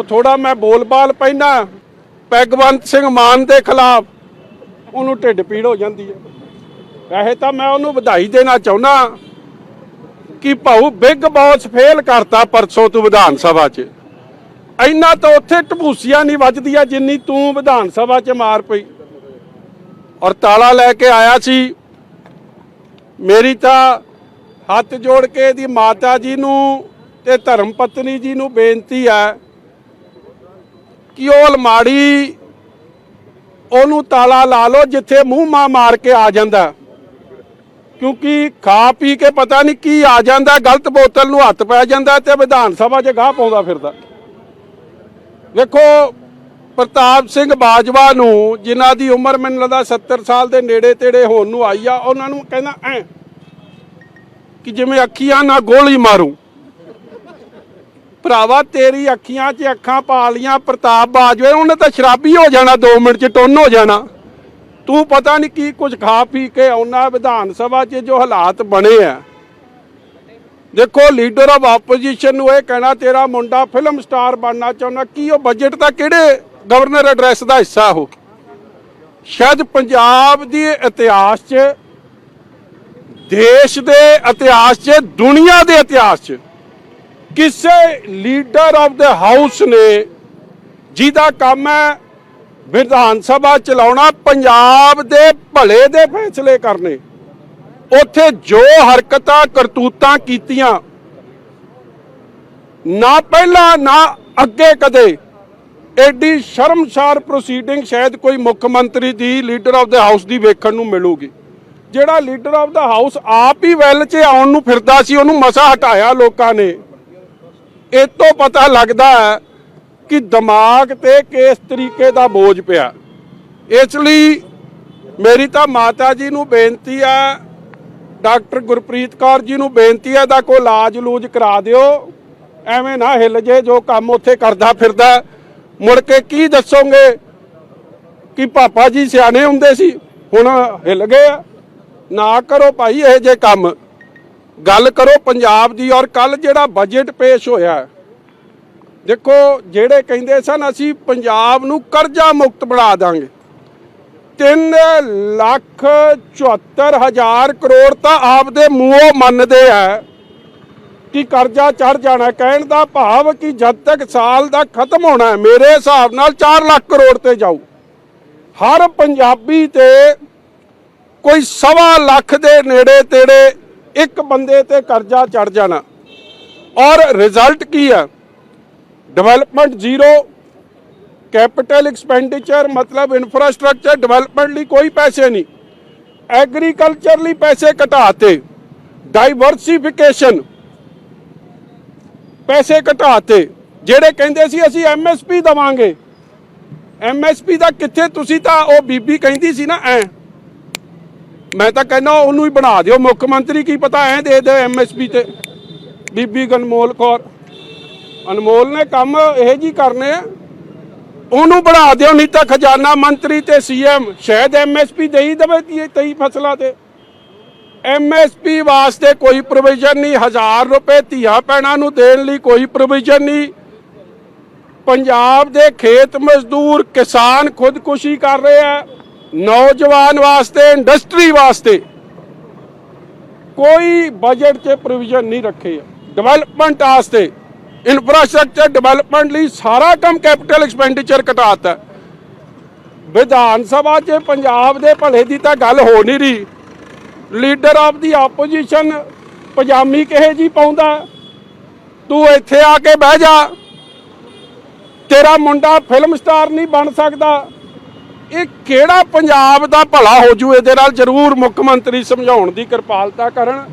ਉਹ ਥੋੜਾ ਮੈਂ ਬੋਲਬਾਲ ਪੈਂਦਾ ਪੈਣਾ ਪੈਗਵੰਤ ਸਿੰਘ ਮਾਨ ਦੇ ਖਿਲਾਫ ਉਹਨੂੰ ਢਿੱਡ ਪੀੜ ਹੋ ਜਾਂਦੀ ਹੈ। ਵੈਸੇ ਤਾਂ ਮੈਂ ਉਹਨੂੰ ਵਧਾਈ ਦੇਣਾ ਚਾਹੁੰਦਾ ਕਿ ਭਾਊ ਬਿਗ ਬੌਸ ਫੇਲ ਕਰਤਾ ਪਰਸੋਂ ਤੂੰ ਵਿਧਾਨ ਸਭਾ 'ਚ। ਇੰਨਾ ਤਾਂ ਉੱਥੇ ਟਪੂਸੀਆਂ ਨਹੀਂ ਵੱਜਦੀਆਂ ਜਿੰਨੀ ਤੂੰ ਵਿਧਾਨ ਸਭਾ 'ਚ ਮਾਰ ਪਈ। ਔਰ ਤਾਲਾ ਲੈ ਕੇ ਆਇਆ ਸੀ। ਮੇਰੀ ਤਾਂ ਹੱਥ ਜੋੜ ਕੇ ਇਹਦੀ ਮਾਤਾ ਜੀ ਨੂੰ ਤੇ ਧਰਮ ਪਤਨੀ ਜੀ ਨੂੰ ਬੇਨਤੀ ਹੈ ਕਿ ਉਹ ਅਲਮਾੜੀ ਉਹਨੂੰ ਤਾਲਾ ਲਾ ਲਓ ਜਿੱਥੇ ਮੂੰਹ ਮਾ ਮਾਰ ਕੇ ਆ ਜਾਂਦਾ। ਕਿਉਂਕਿ ਖਾ ਪੀ ਕੇ ਪਤਾ ਨਹੀਂ ਕੀ ਆ ਜਾਂਦਾ, ਗਲਤ ਬੋਤਲ ਨੂੰ ਹੱਥ ਪੈ ਜਾਂਦਾ ਤੇ ਵਿਧਾਨ ਸਭਾ 'ਚ ਗਾਹ ਪਾਉਂਦਾ ਫਿਰਦਾ। ਵੇਖੋ, ਪ੍ਰਤਾਪ ਸਿੰਘ ਬਾਜਵਾ ਨੂੰ, ਜਿਨ੍ਹਾਂ ਦੀ ਉਮਰ ਮੈਨੂੰ ਲੱਗਦਾ 70 ਸਾਲ ਦੇ ਨੇੜੇ ਤੇੜੇ ਹੋਣ ਨੂੰ ਆਈ ਆ, ਉਹਨਾਂ ਨੂੰ ਕਹਿੰਦਾ ਐ ਕਿ ਜਿਵੇਂ ਅੱਖੀਆਂ ਨਾਲ ਗੋਲੀ ਮਾਰੂ। ਭਰਾਵਾ, ਤੇਰੀ ਅੱਖੀਆਂ 'ਚ ਅੱਖਾਂ ਪਾ ਲੀਆਂ ਪ੍ਰਤਾਪ ਬਾਜਵੇ ਉਹਨੇ ਤਾਂ ਸ਼ਰਾਬੀ ਹੋ ਜਾਣਾ 2 ਮਿੰਟ 'ਚ ਟੁੰਨ ਹੋ ਜਾਣਾ। ਤੂੰ ਪਤਾ ਨਹੀਂ ਕੀ ਕੁਝ ਖਾ ਪੀ ਕੇ ਆਉਣਾ ਵਿਧਾਨ ਸਭਾ 'ਚ ਜੋ ਹਾਲਾਤ ਬਣੇ ਆ। ਦੇਖੋ ਲੀਡਰ ਆਫ ਆਪੋਜੀਸ਼ਨ ਨੂੰ ਇਹ ਕਹਿਣਾ, ਤੇਰਾ ਮੁੰਡਾ ਫਿਲਮ ਸਟਾਰ ਬਣਨਾ ਚਾਹੁੰਦਾ, ਕੀ ਉਹ ਬਜਟ ਦਾ ਕਿਹੜੇ ਗਵਰਨਰ ਐਡਰੈਸ ਦਾ ਹਿੱਸਾ ਉਹ? ਸ਼ਾਇਦ ਪੰਜਾਬ ਦੀ ਇਤਿਹਾਸ 'ਚ, ਦੇਸ਼ ਦੇ ਇਤਿਹਾਸ 'ਚ, ਦੁਨੀਆ ਦੇ ਇਤਿਹਾਸ 'ਚ ਕਿਸੇ ਲੀਡਰ ਆਫ ਦਾ ਹਾਊਸ ਨੇ, ਜਿਹਦਾ ਕੰਮ ਹੈ ਵਿਧਾਨ ਸਭਾ ਚਲਾਉਣਾ ਪੰਜਾਬ ਦੇ ਭਲੇ ਦੇ ਫੈਸਲੇ ਕਰਨੇ। ਉੱਥੇ ਜੋ ਹਰਕਤਾਂ ਕਰਤੂਤਾਂ ਕੀਤੀਆਂ, ਨਾ ਪਹਿਲਾਂ, ਨਾ ਅੱਗੇ ਕਦੇ। ਐਡੀ ਸ਼ਰਮਸਾਰ ਪ੍ਰੋਸੀਡਿੰਗ ਸ਼ਾਇਦ ਕੋਈ ਮੁੱਖ ਮੰਤਰੀ ਦੀ, ਲੀਡਰ ਆਫ ਦਾ ਹਾਊਸ ਦੀ ਵੇਖਣ ਨੂੰ ਮਿਲੂਗੀ। ਜਿਹੜਾ ਲੀਡਰ ਆਫ ਦਾ ਹਾਊਸ ਆਪ ਹੀ ਵੈਲ 'ਚ ਆਉਣ ਨੂੰ ਫਿਰਦਾ ਸੀ, ਉਹਨੂੰ ਮਸਾ ਹਟਾਇਆ ਲੋਕਾਂ ਨੇ। ਇਹ ਤੋਂ ਪਤਾ ਲੱਗਦਾ ਕਿ ਦਿਮਾਗ ਤੇ ਕਿਸ ਤਰੀਕੇ ਦਾ ਬੋਝ ਪਿਆ। ਇਸ ਲਈ ਮੇਰੀ ਤਾਂ ਮਾਤਾ ਜੀ ਨੂੰ ਬੇਨਤੀ ਆ ਡਾਕਟਰ ਗੁਰਪ੍ਰੀਤ ਕੌਰ ਜੀ ਨੂੰ ਬੇਨਤੀ ਹੈ ਦਾ ਕੋਈ ਇਲਾਜ ਲੂਜ ਕਰਾ ਦਿਓ। ਐਵੇਂ ਨਾ ਹਿੱਲ ਜੇ, ਜੋ ਕੰਮ ਉੱਥੇ ਕਰਦਾ ਫਿਰਦਾ ਮੁੜ ਕੇ ਕੀ ਦੱਸੋਗੇ ਕਿ ਪਾਪਾ ਜੀ ਸਿਆਣੇ ਹੁੰਦੇ ਸੀ, ਹੁਣ ਹਿੱਲ ਗਏ ਆ। ਨਾ ਕਰੋ ਭਾਈ ਇਹ ਜੇ ਕੰਮ। ਗੱਲ ਕਰੋ ਪੰਜਾਬ ਦੀ ਔਰ ਕੱਲ ਜਿਹੜਾ ਬਜਟ ਪੇਸ਼ ਹੋਇਆ ਦੇਖੋ ਜਿਹੜੇ ਕਹਿੰਦੇ ਸਨ ਅਸੀਂ ਪੰਜਾਬ ਨੂੰ ਕਰਜ਼ਾ ਮੁਕਤ ਬਣਾ ਦਾਂਗੇ 3 ਲੱਖ 74 ਹਜ਼ਾਰ ਕਰੋੜ ਤਾਂ ਆਪਦੇ ਮੂੰਹੋਂ ਮੰਨਦੇ ਆ ਕਿ ਕਰਜ਼ਾ ਚੜ ਜਾਣਾ, ਕਹਿਣ ਦਾ ਭਾਵ ਕਿ ਜਦ ਤੱਕ ਸਾਲ ਦਾ ਖਤਮ ਹੋਣਾ ਮੇਰੇ ਹਿਸਾਬ ਨਾਲ 4 ਲੱਖ ਕਰੋੜ ਤੇ ਜਾਊ। ਹਰ ਪੰਜਾਬੀ ਤੇ ਕੋਈ ਸਵਾ ਲੱਖ ਦੇ ਨੇੜੇ ਤੇੜੇ ਇੱਕ ਬੰਦੇ ਤੇ ਕਰਜ਼ਾ ਚੜ ਜਾਣਾ। ਔਰ ਰਿਜ਼ਲਟ ਕੀ ਹੈ ਡਿਵੈਲਪਮੈਂਟ ਜ਼ੀਰੋ ਕੈਪੀਟਲ ਐਕਸਪੈਂਡੀਚਰ ਮਤਲਬ ਇਨਫਰਾਸਟ੍ਰਕਚਰ ਡਿਵੈਲਪਮੈਂਟ ਲਈ ਕੋਈ ਪੈਸੇ ਨਹੀਂ। ਐਗਰੀਕਲਚਰ ਲਈ ਪੈਸੇ ਘਟਾਤੇ। ਡਾਈਵਰਸਿਫਿਕੇਸ਼ਨ ਪੈਸੇ ਘਟਾਤੇ। ਜਿਹੜੇ ਕਹਿੰਦੇ ਸੀ ਅਸੀਂ ਐਮਐਸਪੀ ਦਵਾਂਗੇ। ਐਮਐਸਪੀ ਦਾ ਕਿੱਥੇ? ਤੁਸੀਂ ਤਾਂ ਉਹ ਬੀਬੀ ਕਹਿੰਦੀ ਸੀ ਨਾ, ਐ। ਮੈਂ ਤਾਂ ਕਹਿੰਦਾ ਉਹਨੂੰ ਹੀ ਬਣਾ ਦਿਓ। ਮੁੱਖ ਮੰਤਰੀ ਕੀ ਪਤਾ ਐ ਦੇ ਦੇ ਐਮਐਸਪੀ ਤੇ। ਬੀਬੀ ਗਨਮੋਲ ਕੌਰ। ਅਨਮੋਲ ਨੇ ਕੰਮ ਇਹ ਜੀ ਕਰਨੇ ਉਹਨੂੰ ਬਣਾ ਦਿਓ, ਨਹੀਂ ਤਾਂ ਖਜ਼ਾਨਾ ਮੰਤਰੀ ਤੇ ਸੀਐਮ ਸ਼ਾਇਦ ਐਮਐਸਪੀ ਦੇ ਹੀ ਦੇਵੇ ਤੀ- ਤੇਈ ਫਸਲਾਂ ਤੇ। ਐਮਐਸਪੀ ਵਾਸਤੇ ਕੋਈ ਪ੍ਰੋਵੀਜ਼ਨ ਨਹੀਂ, ਹਜ਼ਾਰ ਰੁਪਏ ਧੀਆ ਪੈਣਾ ਨੂੰ ਦੇਣ ਲਈ ਕੋਈ ਪ੍ਰੋਵੀਜ਼ਨ ਨਹੀਂ। ਪੰਜਾਬ ਦੇ ਖੇਤ ਮਜ਼ਦੂਰ ਕਿਸਾਨ ਖੁਦਕੁਸ਼ੀ ਕਰ ਰਹੇ ਆ। ਨੌਜਵਾਨ ਵਾਸਤੇ ਇੰਡਸਟਰੀ ਵਾਸਤੇ ਕੋਈ ਬਜਟ 'ਚ ਪ੍ਰੋਵੀਜ਼ਨ ਨਹੀਂ ਰੱਖੇ। ਡਿਵੈਲਪਮੈਂਟ ਵਾਸਤੇ ਇਨਫਰਾਸਟ੍ਰਕਚਰ ਡਿਵੈਲਪਮੈਂਟ ਲਈ ਸਾਰਾ ਕੰਮ ਕੈਪੀਟਲ ਐਕਸਪੈਂਡੀਚਰ ਘਟਾਤਾ। ਵਿਧਾਨ ਸਭਾ 'ਚ, ਪੰਜਾਬ ਦੇ ਭਲੇ ਦੀ ਤਾਂ ਗੱਲ ਹੋ ਨਹੀਂ ਰਹੀ। ਲੀਡਰ ਆਫ ਦੀ ਆਪੋਜੀਸ਼ਨ ਪਜਾਮੀ ਕਿਹੇ ਜੀ ਪਾਉਂਦਾ? ਤੂੰ ਇੱਥੇ ਆ ਕੇ ਬਹਿ ਜਾ। ਤੇਰਾ ਮੁੰਡਾ ਫਿਲਮ ਸਟਾਰ ਨਹੀਂ ਬਣ ਸਕਦਾ। ਇਹ ਕਿਹੜਾ ਪੰਜਾਬ ਦਾ ਭਲਾ ਹੋ ਜੂ? ਇਹਦੇ ਨਾਲ ਜ਼ਰੂਰ ਮੁੱਖ ਮੰਤਰੀ ਸਮਝਾਉਣ ਦੀ ਕਿਰਪਾਲਤਾ ਕਰਨ।